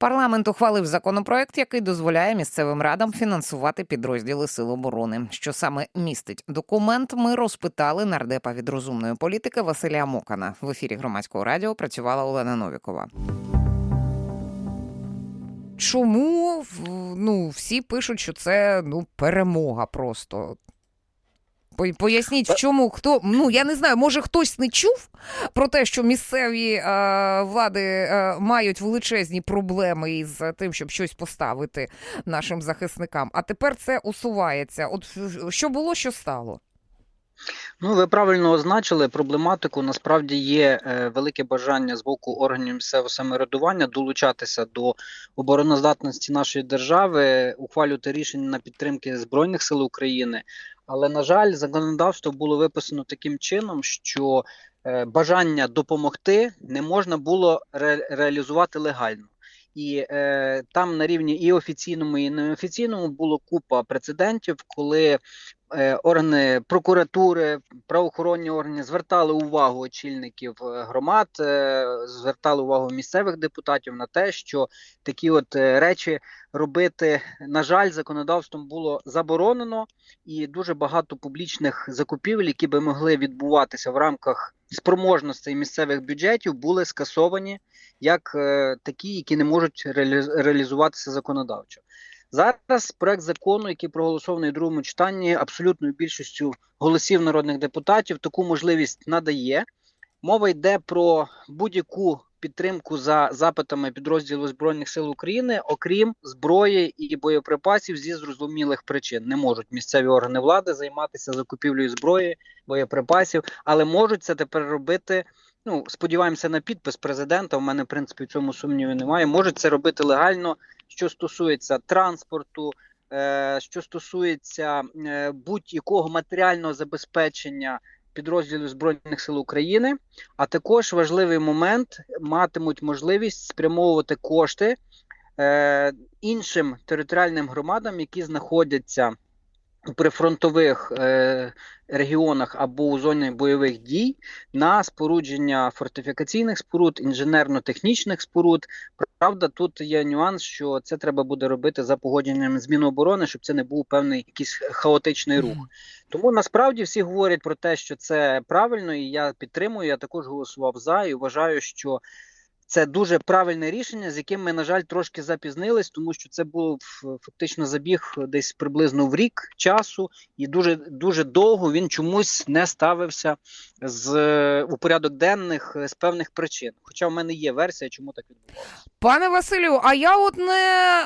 Парламент ухвалив законопроект, який дозволяє місцевим радам фінансувати підрозділи Сил оборони. Що саме містить документ, ми розпитали нардепа від розумної політики Василя Мокана. В ефірі громадського радіо працювала Олена Новікова. Чому ну, всі пишуть, що це ну, перемога просто? По- Поясніть, в чому хто. Ну я не знаю, може хтось не чув про те, що місцеві е, влади е, мають величезні проблеми із тим, щоб щось поставити нашим захисникам. А тепер це усувається. От що було, що стало? Ну, ви правильно означили проблематику. Насправді є е, велике бажання з боку органів місцевого самоврядування долучатися до обороноздатності нашої держави, ухвалювати рішення на підтримки Збройних сил України. Але, на жаль, законодавство було виписано таким чином, що е, бажання допомогти не можна було ре- реалізувати легально. І е, там на рівні і офіційному, і неофіційному було купа прецедентів, коли органи прокуратури, правоохоронні органи звертали увагу очільників е, громад, е, звертали увагу місцевих депутатів на те, що такі от е, речі робити, на жаль, законодавством було заборонено, і дуже багато публічних закупівель, які би могли відбуватися в рамках спроможностей місцевих бюджетів, були скасовані як е, такі, які не можуть реалі- реалізуватися законодавчо. Зараз проект закону, який проголосований у другому читанні, абсолютною більшістю голосів народних депутатів таку можливість надає. Мова йде про будь-яку підтримку за запитами підрозділу Збройних сил України, окрім зброї і боєприпасів зі зрозумілих причин. Не можуть місцеві органи влади займатися закупівлею зброї, боєприпасів, але можуть це тепер робити. Ну, сподіваємося на підпис президента. У мене в принципі в цьому сумніву немає. Можуть це робити легально, що стосується транспорту, е, що стосується е, будь-якого матеріального забезпечення підрозділів Збройних сил України. А також важливий момент матимуть можливість спрямовувати кошти е, іншим територіальним громадам, які знаходяться у прифронтових е, регіонах або у зоні бойових дій на спорудження фортифікаційних споруд, інженерно-технічних споруд. Правда, тут є нюанс, що це треба буде робити за погодженням з Міноборони, щоб це не був певний якийсь хаотичний рух. Тому насправді всі говорять про те, що це правильно, і я підтримую. Я також голосував за і вважаю, що це дуже правильне рішення, з яким ми, на жаль, трошки запізнились, тому що це був фактично забіг десь приблизно в рік часу, і дуже дуже довго він чомусь не ставився з у порядок денних з певних причин. Хоча в мене є версія, чому так відбувалося. Пане Василю, а я от не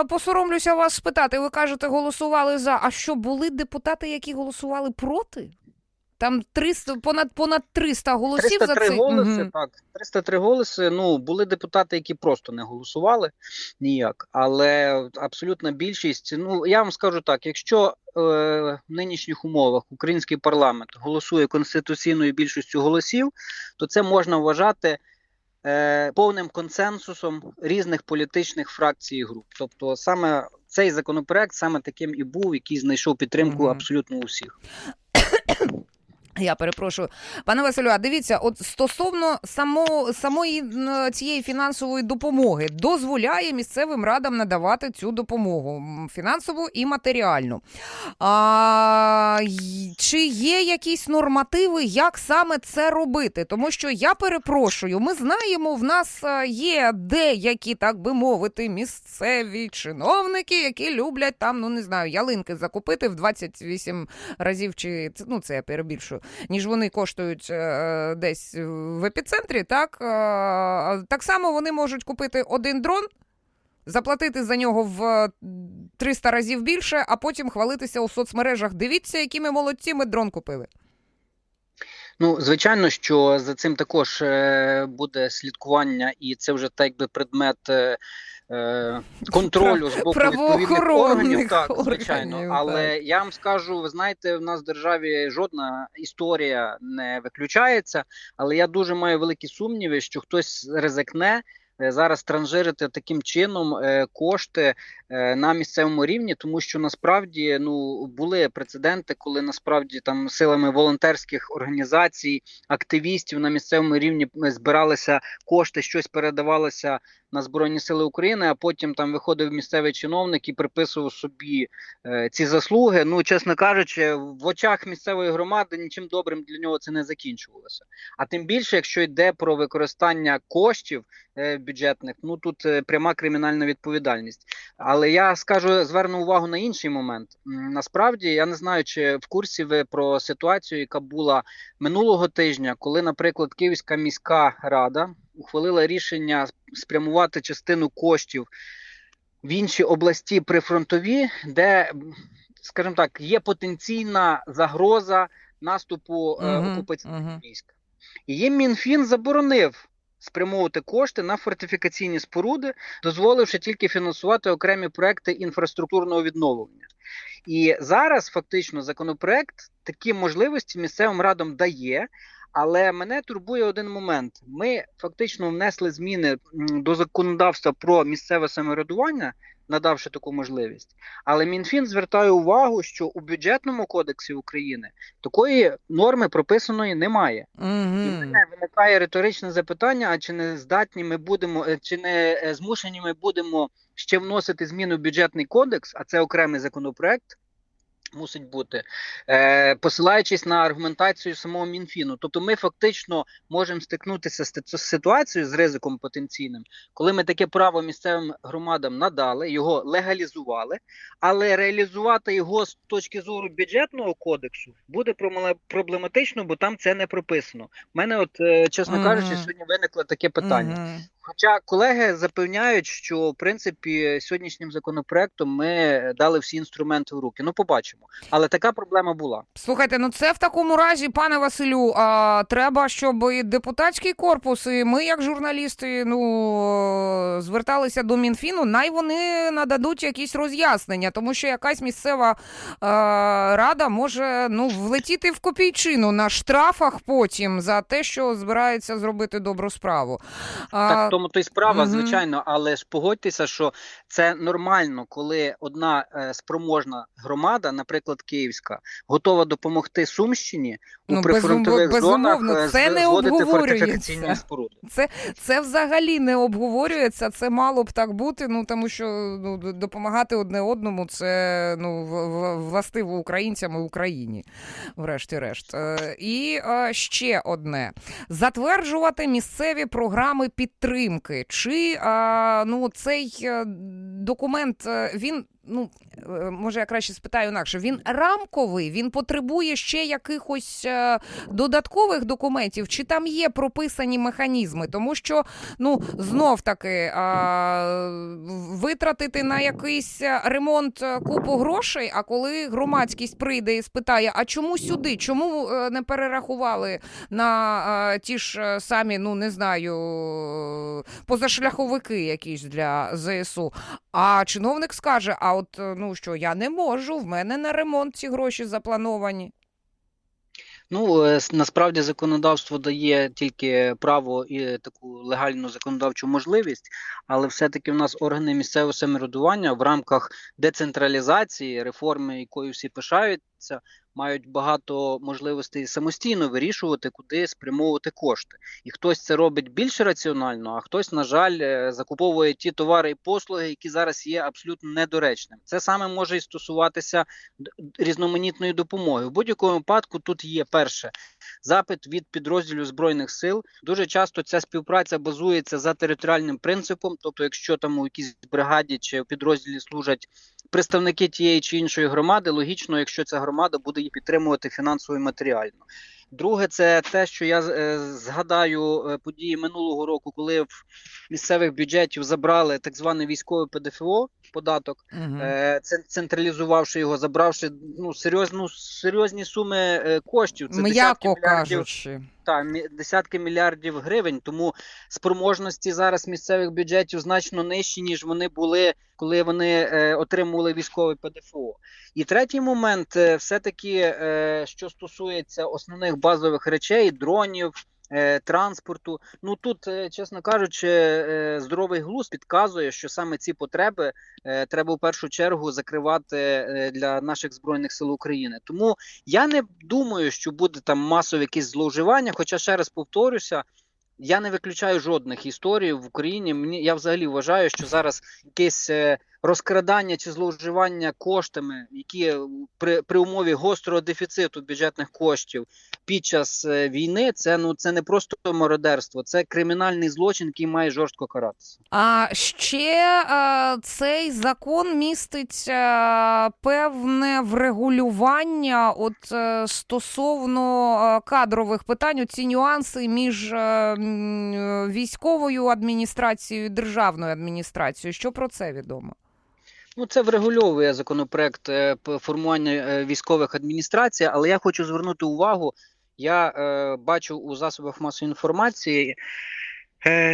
е, посоромлюся вас спитати. Ви кажете, голосували за. А що були депутати, які голосували проти? Там 300, понад понад 300 голосів 303 за це. голоси, Мгм. так. 303 голоси. Ну, були депутати, які просто не голосували ніяк. Але абсолютна більшість. Ну, я вам скажу так: якщо е, в нинішніх умовах український парламент голосує конституційною більшістю голосів, то це можна вважати. е, Повним консенсусом різних політичних фракцій і груп, тобто саме цей законопроект саме таким і був, який знайшов підтримку абсолютно у всіх. Я перепрошую, пане Василю, а дивіться, от стосовно само, самої цієї фінансової допомоги, дозволяє місцевим радам надавати цю допомогу фінансову і матеріальну. А, чи є якісь нормативи, як саме це робити? Тому що я перепрошую, ми знаємо, в нас є деякі, так би мовити, місцеві чиновники, які люблять там, ну не знаю, ялинки закупити в 28 разів, чи ну це я перебільшую, ніж вони коштують е, десь в епіцентрі, так, е, так само вони можуть купити один дрон. Заплатити за нього в 300 разів більше, а потім хвалитися у соцмережах. Дивіться, які ми молодці, ми дрон купили. Ну, звичайно, що за цим також е, буде слідкування, і це вже так якби предмет е, е, контролю з боку відповідних органів. Так, звичайно. органів, Але я вам скажу, ви знаєте, в нас в державі жодна історія не виключається, але я дуже маю великі сумніви, що хтось ризикне. е, Зараз транжирити таким чином е, кошти е, на місцевому рівні, тому що насправді ну були прецеденти, коли насправді там силами волонтерських організацій, активістів на місцевому рівні е, збиралися кошти, щось передавалося на Збройні Сили України, а потім там виходив місцевий чиновник і приписував собі е, ці заслуги. Ну, чесно кажучи, в очах місцевої громади нічим добрим для нього це не закінчувалося. А тим більше, якщо йде про використання коштів е, бюджетних, ну тут е, пряма кримінальна відповідальність. Але я скажу, зверну увагу на інший момент. Насправді я не знаю, чи в курсі ви про ситуацію, яка була минулого тижня, коли, наприклад, Київська міська рада ухвалила рішення спрямувати частину коштів в інші області прифронтові, де, скажімо так, є потенційна загроза наступу е, окупаційних мгм. військ. І їм Мінфін заборонив спрямовувати кошти на фортифікаційні споруди, дозволивши тільки фінансувати окремі проекти інфраструктурного відновлення. І зараз фактично законопроект такі можливості місцевим радам дає. Але мене турбує один момент. Ми фактично внесли зміни до законодавства про місцеве самоврядування, надавши таку можливість. Але Мінфін звертає увагу, що у бюджетному кодексі України такої норми прописаної немає. І в мене виникає риторичне запитання: а чи не здатні ми будемо, е, чи не е, змушені ми будемо ще вносити зміни в бюджетний кодекс, а це окремий законопроект. Мусить бути, е, посилаючись на аргументацію самого Мінфіну. Тобто ми фактично можемо стикнутися з ситуацією з ризиком потенційним, коли ми таке право місцевим громадам надали, його легалізували, але реалізувати його з точки зору бюджетного кодексу буде проблематично, бо там це не прописано. У мене, от, е, чесно Мгм. кажучи, сьогодні виникло таке питання. Мгм. Хоча колеги запевняють, що в принципі сьогоднішнім законопроектом ми дали всі інструменти в руки. Ну, побачимо. Але така проблема була. Слухайте, ну це в такому разі, пане Василю, а, треба, щоб і депутатський корпус, і ми, як журналісти, ну зверталися до Мінфіну, най вони нададуть якісь роз'яснення, тому що якась місцева а, рада може ну влетіти в копійчину на штрафах потім за те, що збирається зробити добру справу. А, Так, тому то й справа, мгм. звичайно, але ж погодьтеся, що це нормально, коли одна е, спроможна громада, наприклад, Київська, готова допомогти Сумщині у Ну, прифронтових безум- зонах е, це не обговорюється. фортифікаційні споруди. Це, це взагалі не обговорюється. Це мало б так бути. Ну тому що ну допомагати одне одному це ну властиво українцям і Україні, врешті-решт. Е, І е, ще одне: затверджувати місцеві програми підтримки. Чи е, ну цей е, документ е, він. Ну, е, може, я краще спитаю інакше. Він рамковий, він потребує ще якихось е, додаткових документів, чи там є прописані механізми, тому що ну знов таки витратити на якийсь е, ремонт купу грошей. А коли громадськість прийде і спитає, а чому сюди? Чому не перерахували на ті ж самі, ну не знаю, позашляховики якісь для ЗСУ? А чиновник скаже: а от е, ну що, я не можу, в мене на ремонт ці гроші заплановані. Ну, е, насправді законодавство дає тільки право і таку легальну законодавчу можливість, але все-таки в нас органи місцевого самоврядування в рамках децентралізації, реформи, якою всі пишаються, мають багато можливостей самостійно вирішувати, куди спрямовувати кошти. І хтось це робить більш раціонально, а хтось, на жаль, е, закуповує ті товари і послуги, які зараз є абсолютно недоречними. Це саме може і стосуватися різноманітної допомоги. В будь-якому випадку тут є перше запит від підрозділів збройних сил. Дуже часто ця співпраця базується за територіальним принципом. Тобто, якщо там у якійсь бригаді чи підрозділі служать представники тієї чи іншої громади, логічно, якщо ця громада буде її підтримувати фінансово і матеріально. Друге, це те, що я е, згадаю е, події минулого року, коли в місцевих бюджетів забрали так зване військове ПДФО податок, Угу. це- централізувавши його, забравши ну серйозну серйозні суми коштів. Це М'яко мільярдів кажучи. Та десятки мільярдів гривень. Тому спроможності зараз місцевих бюджетів значно нижчі, ніж вони були, коли вони е, отримували військове ПДФО. І третій момент, е, все-таки, е, що стосується основних базових речей, дронів. Е, Транспорту, ну тут, е, чесно кажучи, е, здоровий глузд підказує, що саме ці потреби треба в першу чергу закривати для наших збройних сил України. Тому я не думаю, що буде там масове якесь зловживання. Хоча ще раз повторюся, я не виключаю жодних історій в Україні. Мені я взагалі вважаю, що зараз якесь розкрадання чи зловживання коштами, які при, при умові гострого дефіциту бюджетних коштів під час е, війни, це ну це не просто мародерство, це кримінальний злочин, який має жорстко каратися. А ще е, цей закон містить е, певне врегулювання от е, стосовно е, кадрових питань, ці нюанси між е, е, військовою адміністрацією і державною адміністрацією. Що про це відомо? Ну, це врегульовує законопроект е, формування е, військових адміністрацій, але я хочу звернути увагу. Я е, бачу у засобах масової інформації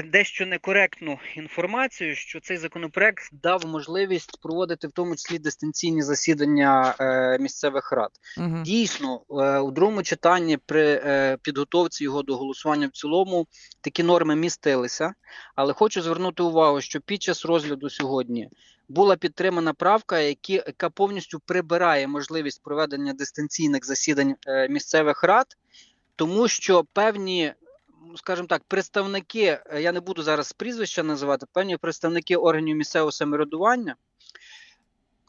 дещо некоректну інформацію, що цей законопроект дав можливість проводити в тому числі дистанційні засідання е, місцевих рад. Угу. Дійсно, е, у другому читанні при е, підготовці його до голосування в цілому такі норми містилися. Але хочу звернути увагу, що під час розгляду сьогодні була підтримана правка, які, яка повністю прибирає можливість проведення дистанційних засідань е, місцевих рад, тому що певні. Скажімо так, представники, е, я не буду зараз прізвища називати, певні представники органів місцевого самоврядування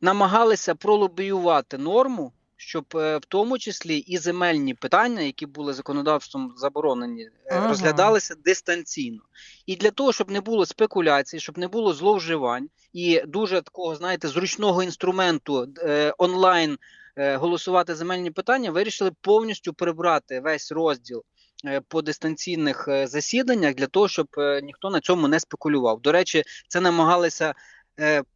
намагалися пролобіювати норму, щоб е, в тому числі і земельні питання, які були законодавством заборонені, е, Ага. розглядалися дистанційно. І для того, щоб не було спекуляцій, щоб не було зловживань і дуже такого, знаєте, зручного інструменту е, онлайн голосувати земельні питання, вирішили повністю прибрати весь розділ. Е, По дистанційних е, засіданнях для того, щоб е, ніхто на цьому не спекулював. До речі, це намагалися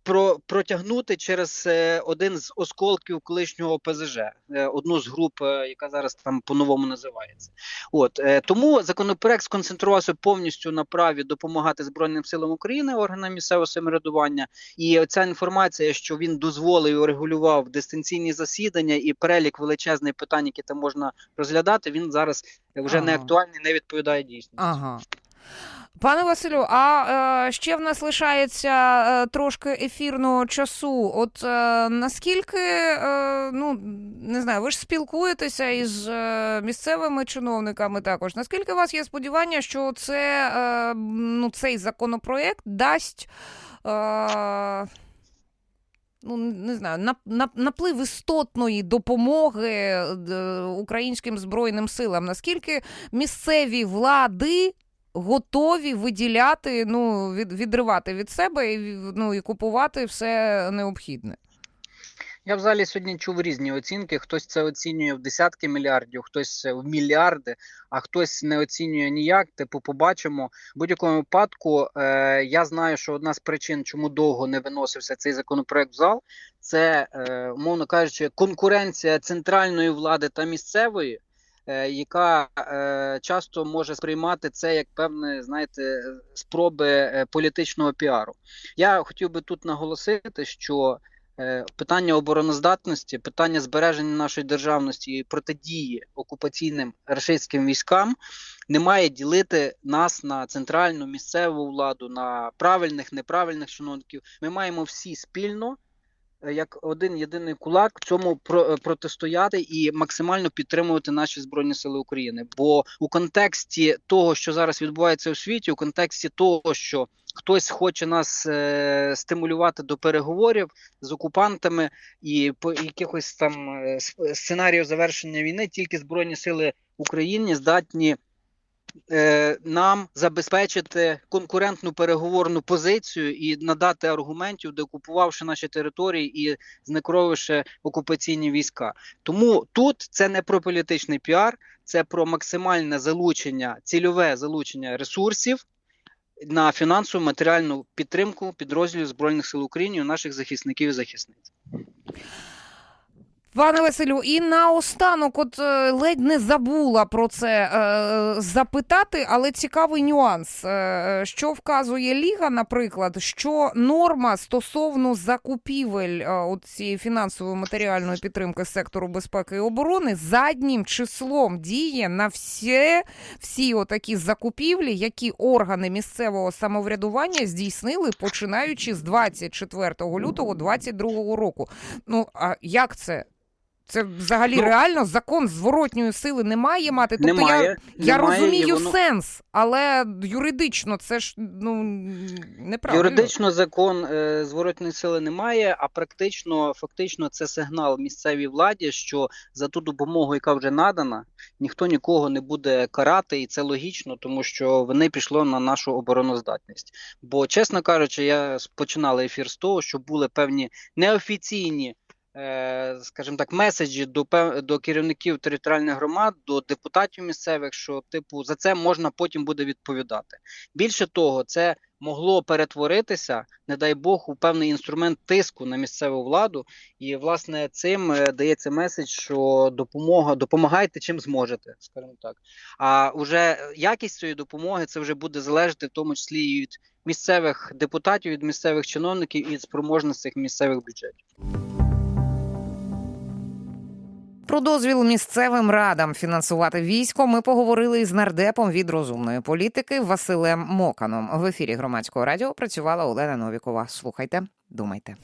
про, протягнути через е, один з осколків колишнього ПЗЖ, е, одну з груп, е, яка зараз там по-новому називається. От е, тому законопроект сконцентрувався повністю на праві допомагати Збройним силам України, органам місцевого самоврядування. І ця інформація, що він дозволив і регулював дистанційні засідання і перелік величезних питань, які там можна розглядати, він зараз вже не актуальний, не відповідає дійсності. Ага. Пане Василю, а е, ще в нас лишається е, трошки ефірного часу. От е, наскільки, е, ну не знаю, ви ж спілкуєтеся із е, місцевими чиновниками також. Наскільки у вас є сподівання, що це, е, ну, цей законопроект дасть. Е, Ну, не знаю, нап- нап- наплив істотної допомоги е, українським збройним силам. Наскільки місцеві влади готові виділяти, ну, від, відривати від себе і, ну, і купувати все необхідне. Я взагалі сьогодні чув різні оцінки. Хтось це оцінює в десятки мільярдів, хтось в мільярди, а хтось не оцінює ніяк. Типу, побачимо. В будь-якому випадку е, я знаю, що одна з причин, чому довго не виносився цей законопроект в зал, це, е, умовно кажучи, конкуренція центральної влади та місцевої. Е, Яка е, часто може сприймати це як певне, знаєте, спроби е, політичного піару. Я хотів би тут наголосити, що питання обороноздатності, питання збереження нашої державності і протидії окупаційним рашистським військам не має ділити нас на центральну місцеву владу, на правильних, неправильних чиновників. Ми маємо всі спільно. Е, Як один єдиний кулак цьому е, протистояти і максимально підтримувати наші збройні сили України. Бо у контексті того, що зараз відбувається у світі, у контексті того, що хтось хоче нас е, стимулювати до переговорів з окупантами і по якихось там е, с- завершення війни, тільки збройні сили України здатні нам забезпечити конкурентну переговорну позицію і надати аргументів, деокупувавши наші території і знекровивши окупаційні війська. Тому тут це не про політичний піар, це про максимальне залучення, цільове залучення ресурсів. На фінансову матеріальну підтримку підрозділів збройних сил України наших захисників і захисниць. Пане Василю, і наостанок, от е, ледь не забула про це е, запитати, але цікавий нюанс. Е, що вказує Ліга, наприклад, що норма стосовно закупівель е, от цієї фінансової матеріальної підтримки сектору безпеки і оборони заднім числом діє на всі, всі отакі закупівлі, які органи місцевого самоврядування здійснили починаючи з 24 лютого 2022 року. Ну а як це? Це взагалі Ну, реально закон зворотньої сили не має мати. Тобто немає, я, я немає, розумію воно- сенс, але юридично це ж ну неправильно. Юридично закон е, зворотної сили немає, а практично, фактично, це сигнал місцевій владі, що за ту допомогу, яка вже надана, ніхто нікого не буде карати, і це логічно, тому що вони пішло на нашу обороноздатність. Бо, чесно кажучи, я починала ефір з того, що були певні неофіційні. Е, Скажімо так, меседжі до до керівників територіальних громад, до депутатів місцевих, що типу за це можна потім буде відповідати. Більше того, це могло перетворитися, не дай Бог, у певний інструмент тиску на місцеву владу. І власне цим е, дається меседж, що допомога допомагайте чим зможете, скажімо так. А вже якість цієї допомоги це вже буде залежати, в тому числі і від місцевих депутатів, від місцевих чиновників і від спроможностей місцевих бюджетів. Про дозвіл місцевим радам фінансувати військо ми поговорили із нардепом від розумної політики Василем Моканом. В ефірі громадського радіо працювала Олена Новікова. Слухайте, думайте.